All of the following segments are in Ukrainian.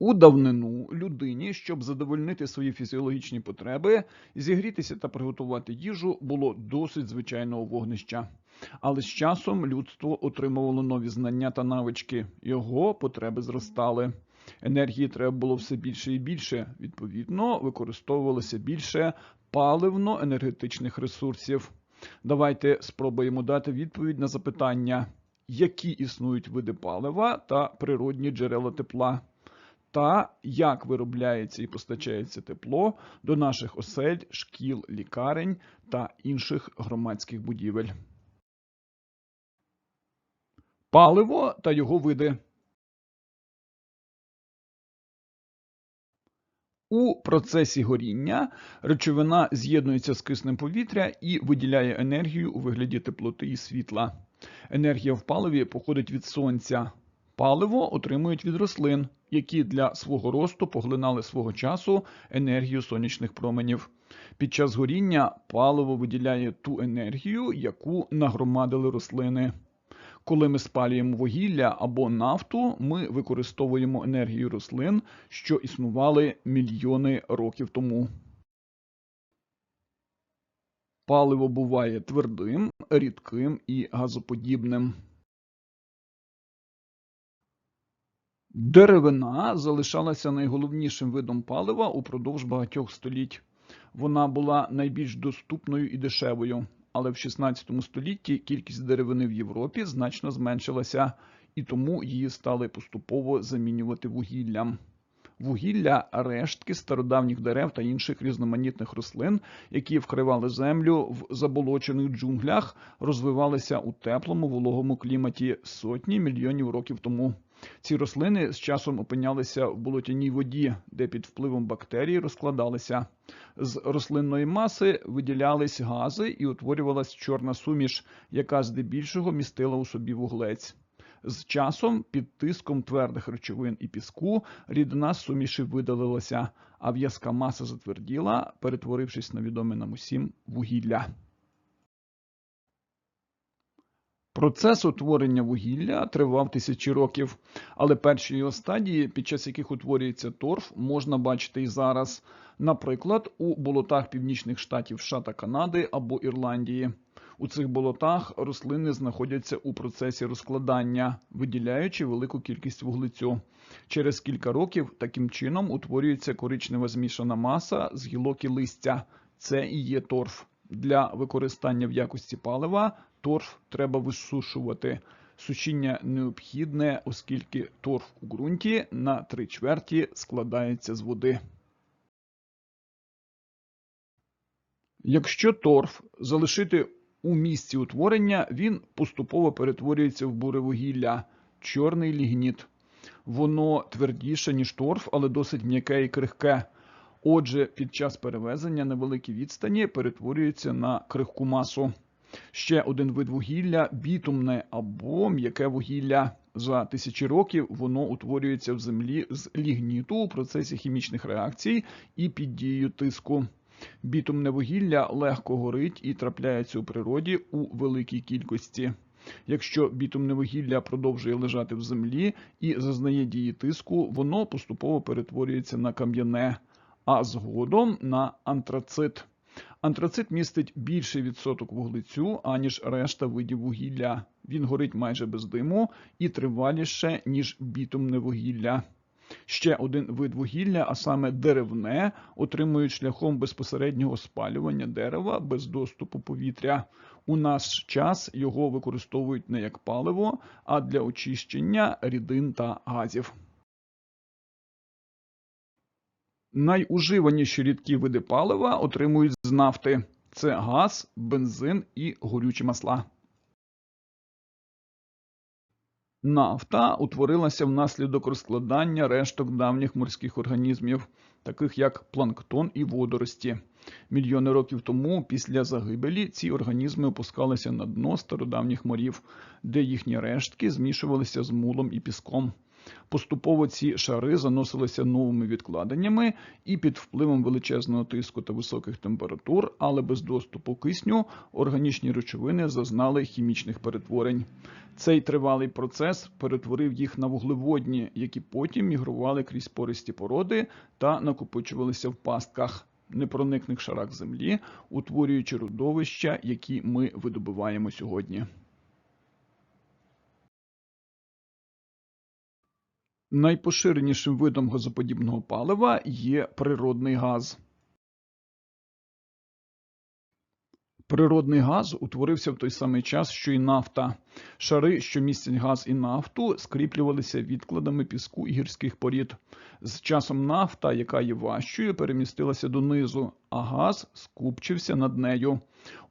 У давнину людині, щоб задовольнити свої фізіологічні потреби, зігрітися та приготувати їжу було досить звичайного вогнища. Але з часом людство отримувало нові знання та навички, його потреби зростали. Енергії треба було все більше і більше. Відповідно, використовувалося більше паливно-енергетичних ресурсів. Давайте спробуємо дати відповідь на запитання, які існують види палива та природні джерела тепла, та як виробляється і постачається тепло до наших осель, шкіл, лікарень та інших громадських будівель. Паливо та його види. У процесі горіння речовина з'єднується з киснем повітря і виділяє енергію у вигляді теплоти і світла. Енергія в паливі походить від сонця. Паливо отримують від рослин, які для свого росту поглинали свого часу енергію сонячних променів. Під час горіння паливо виділяє ту енергію, яку нагромадили рослини. Коли ми спалюємо вугілля або нафту, ми використовуємо енергію рослин, що існували мільйони років тому. Паливо буває твердим, рідким і газоподібним. Деревина залишалася найголовнішим видом палива упродовж багатьох століть. Вона була найбільш доступною і дешевою, але в 16 столітті кількість деревини в Європі значно зменшилася, і тому її стали поступово замінювати вугіллям. Вугілля рештки стародавніх дерев та інших різноманітних рослин, які вкривали землю в заболочених джунглях, розвивалися у теплому вологому кліматі сотні мільйонів років тому. Ці рослини з часом опинялися в болотяній воді, де під впливом бактерій розкладалися. З рослинної маси виділялись гази і утворювалась чорна суміш, яка здебільшого містила у собі вуглець. З часом під тиском твердих речовин і піску рідина суміші видалилася, а в'язка маса затверділа, перетворившись на відоме нам усім вугілля. Процес утворення вугілля тривав тисячі років, але перші його стадії, під час яких утворюється торф, можна бачити і зараз, наприклад, у болотах північних штатів США та Канади або Ірландії. У цих болотах рослини знаходяться у процесі розкладання, виділяючи велику кількість вуглецю. Через кілька років таким чином утворюється коричнева змішана маса з гілок і листя. Це і є торф. Для використання в якості палива торф треба висушувати. Сушіння необхідне, оскільки торф у ґрунті на три чверті складається з води. Якщо торф залишити у місці утворення, він поступово перетворюється в буревугілля, чорний лігніт. Воно твердіше, ніж торф, але досить м'яке і крихке. Отже, під час перевезення на великій відстані перетворюється на крихку масу. Ще один вид вугілля бітумне або м'яке вугілля. За тисячі років воно утворюється в землі з лігніту у процесі хімічних реакцій і під дією тиску. Бітумне вугілля легко горить і трапляється у природі у великій кількості. Якщо бітумне вугілля продовжує лежати в землі і зазнає дії тиску, воно поступово перетворюється на кам'яне, а згодом на антрацит. Антрацит містить більший відсоток вуглецю, аніж решта видів вугілля. Він горить майже без диму і триваліше, ніж бітумне вугілля. Ще один вид вугілля, а саме деревне, отримують шляхом безпосереднього спалювання дерева без доступу повітря. У наш час його використовують не як паливо, а для очищення рідин та газів. Найуживаніші рідкі види палива отримують з нафти: це газ, бензин і горючі масла. Нафта утворилася внаслідок розкладання решток давніх морських організмів, таких як планктон і водорості. Мільйони років тому, після загибелі, ці організми опускалися на дно стародавніх морів, де їхні рештки змішувалися з мулом і піском. Поступово ці шари заносилися новими відкладеннями і під впливом величезного тиску та високих температур, але без доступу кисню, органічні речовини зазнали хімічних перетворень. Цей тривалий процес перетворив їх на вуглеводні, які потім мігрували крізь пористі породи та накопичувалися в пастках, непроникних шарах землі, утворюючи родовища, які ми видобуваємо сьогодні. Найпоширенішим видом газоподібного палива є природний газ. Природний газ утворився в той самий час, що й нафта. Шари, що містять газ і нафту, скріплювалися відкладами піску і гірських порід. З часом нафта, яка є важчою, перемістилася донизу, а газ скупчився над нею.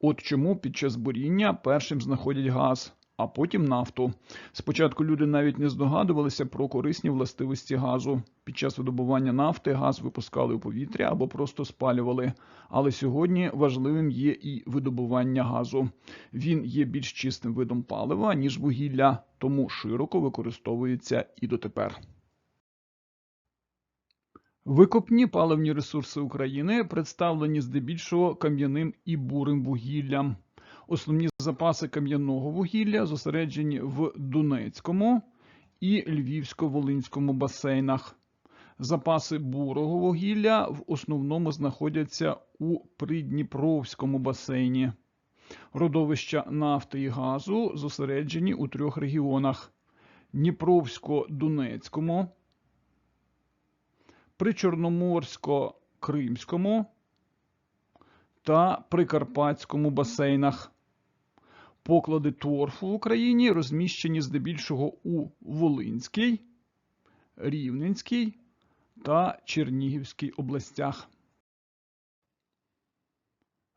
От чому під час буріння першим знаходять газ, а потім нафту. Спочатку люди навіть не здогадувалися про корисні властивості газу. Під час видобування нафти газ випускали у повітря або просто спалювали. Але сьогодні важливим є і видобування газу. Він є більш чистим видом палива, ніж вугілля, тому широко використовується і дотепер. Викопні паливні ресурси України представлені здебільшого кам'яним і бурим вугіллям. Основні запаси кам'яного вугілля зосереджені в Донецькому і Львівсько-Волинському басейнах. Запаси бурого вугілля в основному знаходяться у Придніпровському басейні. Родовища нафти і газу зосереджені у трьох регіонах: Дніпровсько-Донецькому, Причорноморсько-Кримському та Прикарпатському басейнах. Поклади торфу в Україні розміщені здебільшого у Волинській, Рівненській та Чернігівській областях.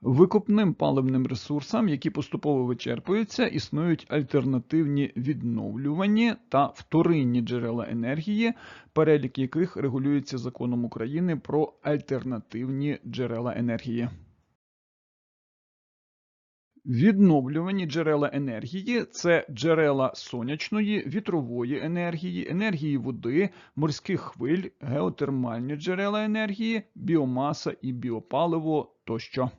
Викопним паливним ресурсам, які поступово вичерпуються, існують альтернативні відновлювані та вторинні джерела енергії, перелік яких регулюється законом України про альтернативні джерела енергії. Відновлювані джерела енергії це джерела сонячної, вітрової енергії, енергії води, морських хвиль, геотермальні джерела енергії, біомаса і біопаливо тощо.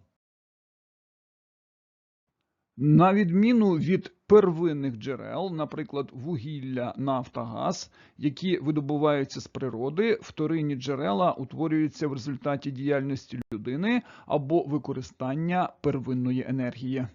На відміну від первинних джерел, наприклад, вугілля, нафта, газ, які видобуваються з природи, вторинні джерела утворюються в результаті діяльності людини або використання первинної енергії.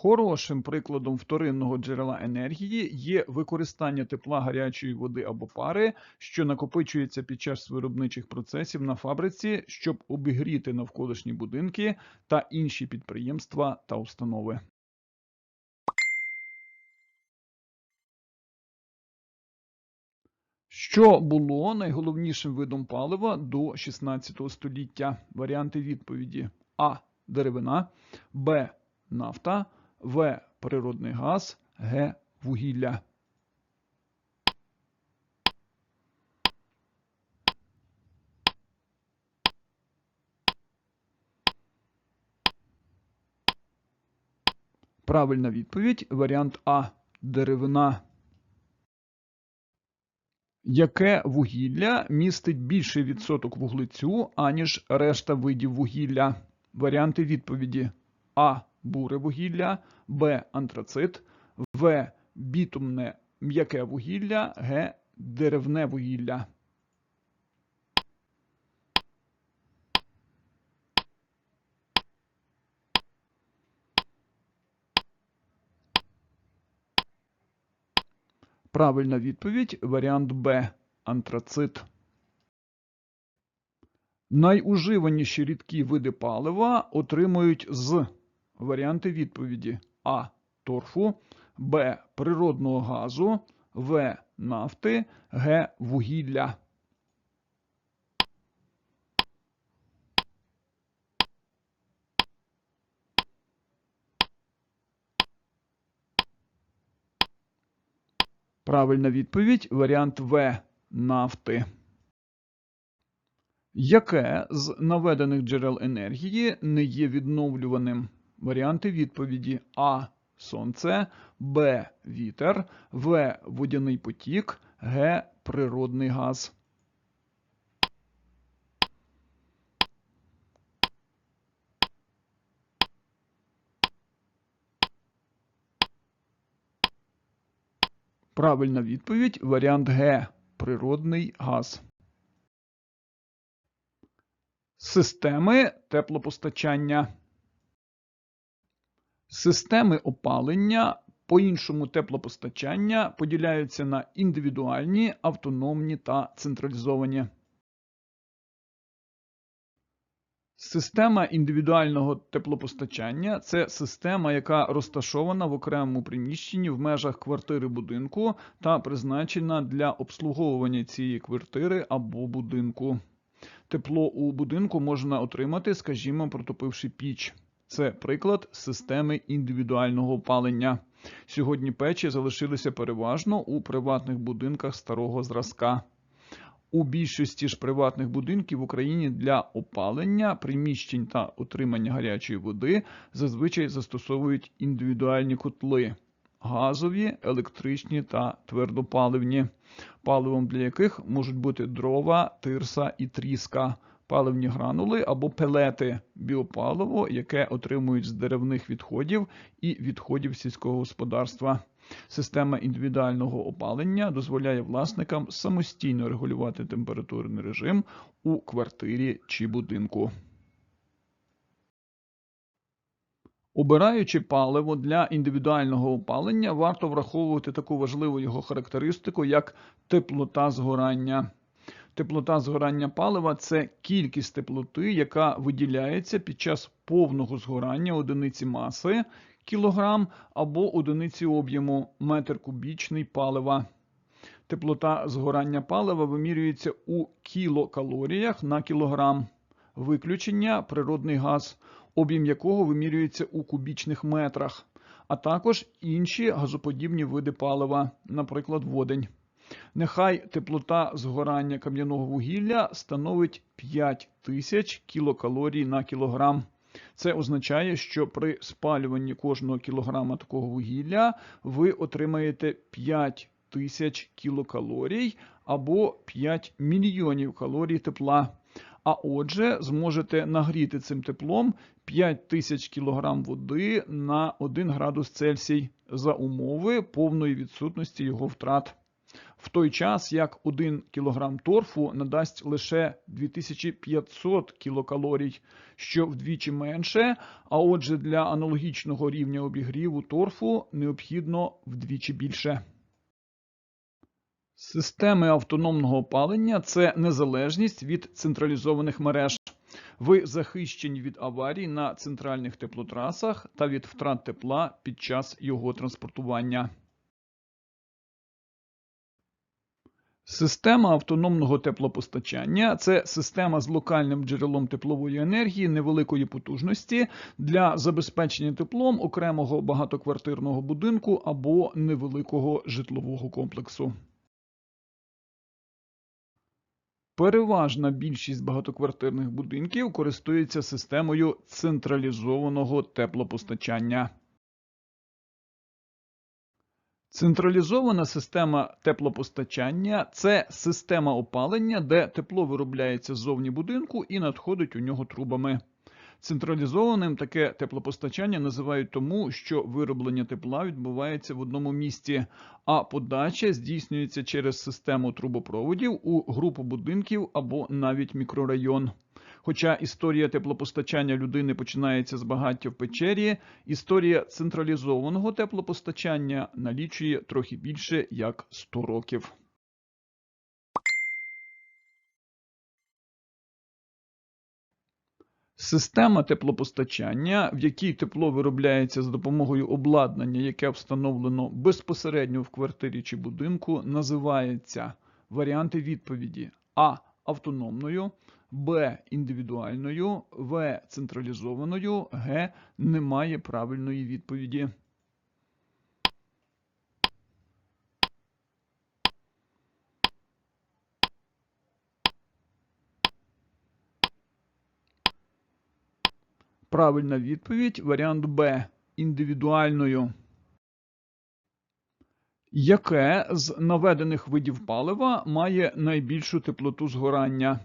Хорошим прикладом вторинного джерела енергії є використання тепла гарячої води або пари, що накопичується під час виробничих процесів на фабриці, щоб обігріти навколишні будинки та інші підприємства та установи. Що було найголовнішим видом палива до 16 століття? Варіанти відповіді: А. Деревина, Б. Нафта. В. Природний газ, Г. Вугілля. Правильна відповідь варіант А. Деревина. Яке вугілля містить більший відсоток вуглецю, аніж решта видів вугілля? Варіанти відповіді А буре вугілля, Б. Антрацит, В. Бітумне м'яке вугілля, Г. Деревне вугілля. Правильна відповідь варіант Б. Антрацит. Найуживаніші рідкі види палива отримують з Варіанти відповіді А. Торфу, Б. Природного газу, В. Нафти, Г. Вугілля. Правильна відповідь варіант В. Нафти. Яке з наведених джерел енергії не є відновлюваним? Варіанти відповіді А. сонце, Б. Вітер, В. Водяний потік, Г. Природний газ. Правильна відповідь варіант Г. Природний газ. Системи теплопостачання. Системи опалення, по-іншому теплопостачання поділяються на індивідуальні, автономні та централізовані. Система індивідуального теплопостачання це система, яка розташована в окремому приміщенні в межах квартири будинку та призначена для обслуговування цієї квартири або будинку. Тепло у будинку можна отримати, скажімо, протопивши піч. Це приклад системи індивідуального опалення. Сьогодні печі залишилися переважно у приватних будинках старого зразка. У більшості ж приватних будинків в Україні для опалення, приміщень та отримання гарячої води зазвичай застосовують індивідуальні котли газові, електричні та твердопаливні, паливом для яких можуть бути дрова, тирса і тріска, паливні гранули або пелети, біопаливо, яке отримують з деревних відходів і відходів сільського господарства. Система індивідуального опалення дозволяє власникам самостійно регулювати температурний режим у квартирі чи будинку. Обираючи паливо для індивідуального опалення, варто враховувати таку важливу його характеристику, як теплота згорання. Теплота згорання палива це кількість теплоти, яка виділяється під час повного згорання одиниці маси кілограм або одиниці об'єму метр кубічний палива. Теплота згорання палива вимірюється у кілокалоріях на кілограм. Виключення природний газ, об'єм якого вимірюється у кубічних метрах, а також інші газоподібні види палива, наприклад, водень. Нехай теплота згорання кам'яного вугілля становить 5000 кілокалорій на кілограм. Це означає, що при спалюванні кожного кілограма такого вугілля ви отримаєте 5 тисяч кілокалорій або 5 мільйонів калорій тепла. А отже, зможете нагріти цим теплом 5 тисяч кілограм води на 1 градус Цельсій за умови повної відсутності його втрат. В той час як 1 кг торфу надасть лише 2500 кілокалорій, що вдвічі менше, а отже, для аналогічного рівня обігріву торфу необхідно вдвічі більше. Системи автономного опалення це незалежність від централізованих мереж. Ви захищені від аварій на центральних теплотрасах та від втрат тепла під час його транспортування. Система автономного теплопостачання це система з локальним джерелом теплової енергії невеликої потужності для забезпечення теплом окремого багатоквартирного будинку або невеликого житлового комплексу. Переважна більшість багатоквартирних будинків користується системою централізованого теплопостачання. Централізована система теплопостачання це система опалення, де тепло виробляється ззовні будинку і надходить у нього трубами. Централізованим таке теплопостачання називають тому, що вироблення тепла відбувається в одному місці, а подача здійснюється через систему трубопроводів у групу будинків або навіть мікрорайон. Хоча історія теплопостачання людини починається з багаття в печері, історія централізованого теплопостачання налічує трохи більше як 100 років. Система теплопостачання, в якій тепло виробляється з допомогою обладнання, яке встановлено безпосередньо в квартирі чи будинку, називається варіанти відповіді А. Автономною, Б. Індивідуальною, В. Централізованою, Г. Немає правильної відповіді. Правильна відповідь варіант Б. Індивідуальною. Яке з наведених видів палива має найбільшу теплоту згорання?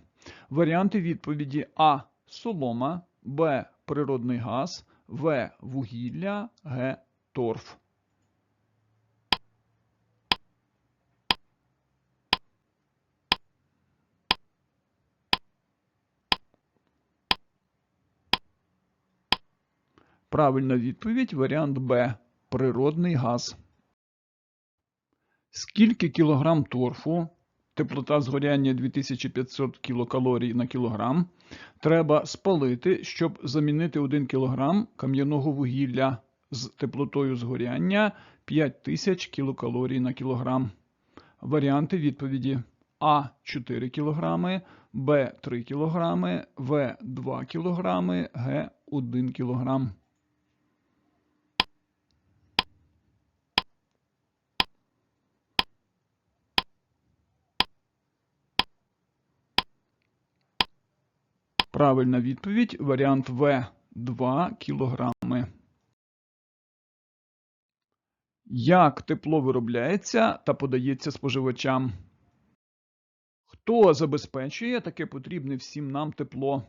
Варіанти відповіді А. Солома, Б. Природний газ, В. Вугілля, Г. Торф. Правильна відповідь варіант Б. Природний газ. Скільки кілограм торфу, теплота згоряння 2500 кілокалорій на кілограм, треба спалити, щоб замінити 1 кілограм кам'яного вугілля з теплотою згоряння 5000 кілокалорій на кілограм? Варіанти відповіді А 4 кг, Б 3 кг, В 2 кг, Г 1 кг. Правильна відповідь варіант В 2 кілограми. Як тепло виробляється та подається споживачам? Хто забезпечує таке потрібне всім нам тепло?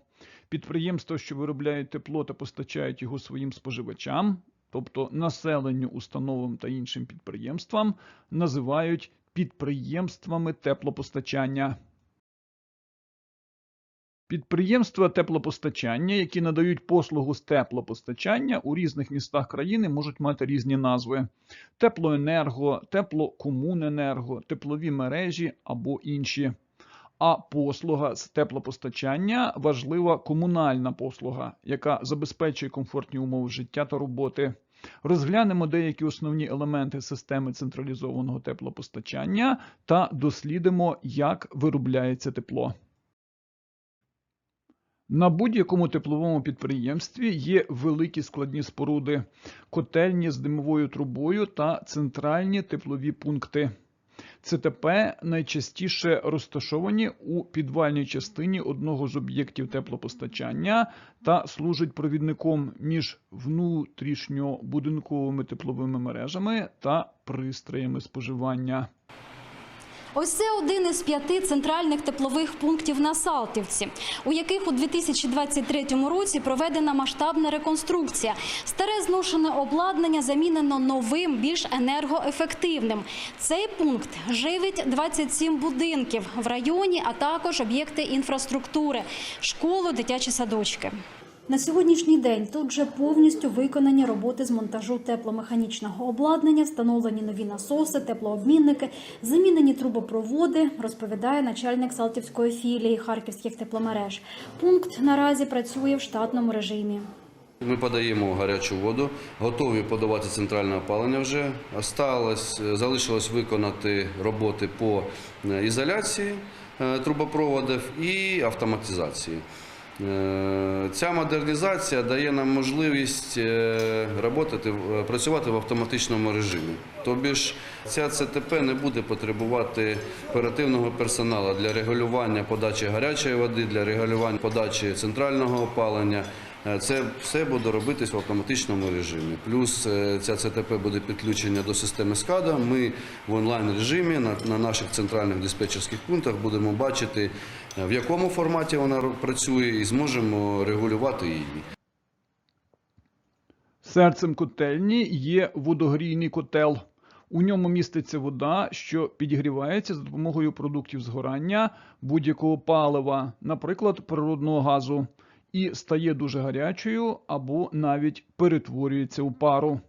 Підприємства, що виробляють тепло та постачають його своїм споживачам, тобто населенню, установам та іншим підприємствам, називають підприємствами теплопостачання. Підприємства теплопостачання, які надають послугу з теплопостачання у різних містах країни, можуть мати різні назви: теплоенерго, теплокомуненерго, теплові мережі або інші. А послуга з теплопостачання важлива комунальна послуга, яка забезпечує комфортні умови життя та роботи. Розглянемо деякі основні елементи системи централізованого теплопостачання та дослідимо, як виробляється тепло. На будь-якому тепловому підприємстві є великі складні споруди, котельні з димовою трубою та центральні теплові пункти. ЦТП найчастіше розташовані у підвальній частині одного з об'єктів теплопостачання та служать провідником між внутрішньобудинковими тепловими мережами та пристроями споживання. Ось це один із п'яти центральних теплових пунктів на Салтівці, у яких у 2023 році проведена масштабна реконструкція. Старе зношене обладнання замінено новим, більш енергоефективним. Цей пункт живить 27 будинків в районі, а також об'єкти інфраструктури, школу, дитячі садочки. На сьогоднішній день тут вже повністю виконані роботи з монтажу тепломеханічного обладнання, встановлені нові насоси, теплообмінники, замінені трубопроводи, розповідає начальник Салтівської філії харківських тепломереж. Пункт наразі працює в штатному режимі. Ми подаємо гарячу воду, готові подавати центральне опалення вже. Осталось, е, залишилось виконати роботи по е, ізоляції е, трубопроводів і автоматизації. Е, Ця модернізація дає нам можливість е, в- е, працювати в автоматичному режимі. Тобі ж ця ЦТП не буде потребувати оперативного персоналу для регулювання подачі гарячої води, для регулювання подачі центрального опалення. Це все буде робитись в автоматичному режимі. Плюс ця ЦТП буде підключення до системи СКАДА. Ми в онлайн режимі на, на наших центральних диспетчерських пунктах будемо бачити, в якому форматі вона працює, і зможемо регулювати її. Серцем котельні є водогрійний котел. У ньому міститься вода, що підігрівається за допомогою продуктів згорання будь-якого палива, наприклад, природного газу, і стає дуже гарячою або навіть перетворюється у пару.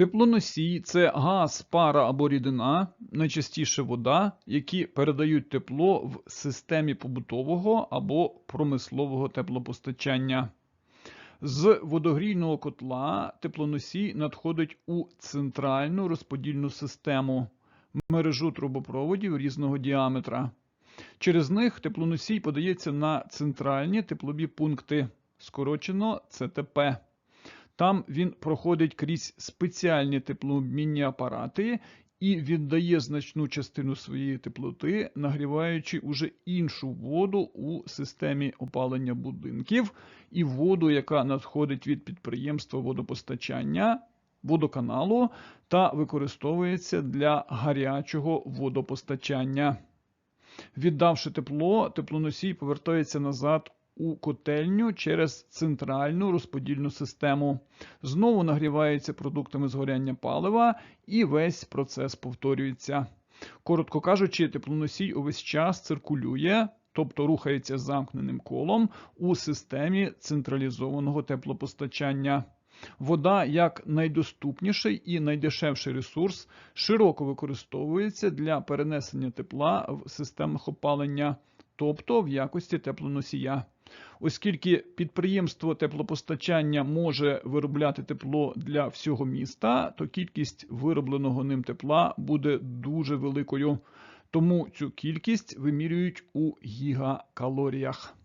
Теплоносій це газ, пара або рідина, найчастіше вода, які передають тепло в системі побутового або промислового теплопостачання. З водогрійного котла теплоносій надходить у центральну розподільну систему мережу трубопроводів різного діаметра. Через них теплоносій подається на центральні теплові пункти, скорочено ЦТП. Там він проходить крізь спеціальні теплообмінні апарати і віддає значну частину своєї теплоти, нагріваючи уже іншу воду у системі опалення будинків і воду, яка надходить від підприємства водопостачання, водоканалу та використовується для гарячого водопостачання. Віддавши тепло, теплоносій повертається назад у котельню через центральну розподільну систему. Знову нагрівається продуктами згоряння палива, і весь процес повторюється. Коротко кажучи, теплоносій увесь час циркулює, тобто рухається замкненим колом у системі централізованого теплопостачання. Вода як найдоступніший і найдешевший ресурс широко використовується для перенесення тепла в системах опалення, тобто в якості теплоносія. Оскільки підприємство теплопостачання може виробляти тепло для всього міста, то кількість виробленого ним тепла буде дуже великою. Тому цю кількість вимірюють у гігакалоріях.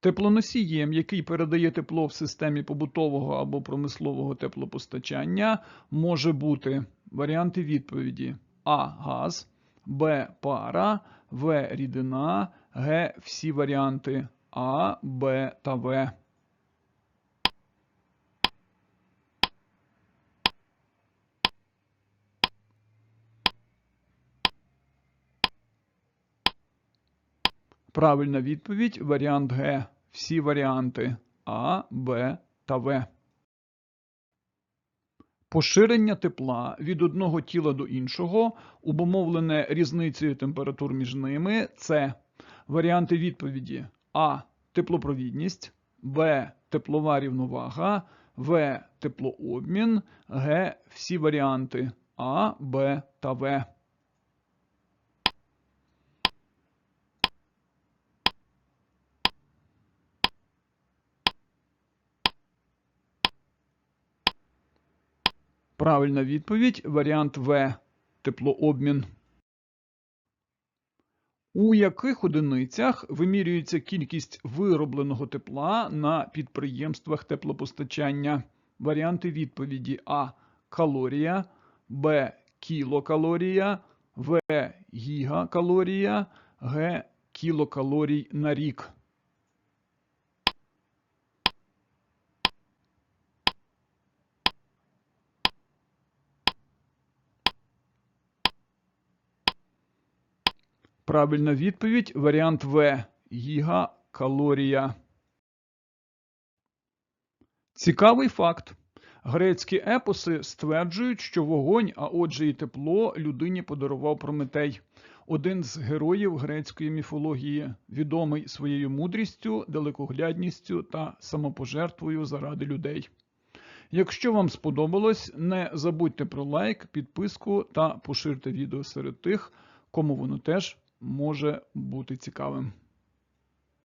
Теплоносієм, який передає тепло в системі побутового або промислового теплопостачання, може бути варіанти відповіді: А. Газ, Б. Пара, В. Рідина, Г. Всі варіанти А, Б та В. Правильна відповідь варіант Г. Всі варіанти А, Б та В. Поширення тепла від одного тіла до іншого, обумовлене різницею температур між ними, це варіанти відповіді А. Теплопровідність, Б. Теплова рівновага, В. Теплообмін, Г. Всі варіанти А, Б та В. Правильна відповідь варіант В. Теплообмін. У яких одиницях вимірюється кількість виробленого тепла на підприємствах теплопостачання? Варіанти відповіді А. Калорія, Б. Кілокалорія, В. Гігакалорія, Г. Кілокалорій на рік. Правильна відповідь варіант В. Гігакалорія. Цікавий факт. Грецькі епоси стверджують, що вогонь, а отже і тепло, людині подарував Прометей, один з героїв грецької міфології, відомий своєю мудрістю, далекоглядністю та самопожертвою заради людей. Якщо вам сподобалось, не забудьте про лайк, підписку та поширте відео серед тих, кому воно теж може бути цікавим.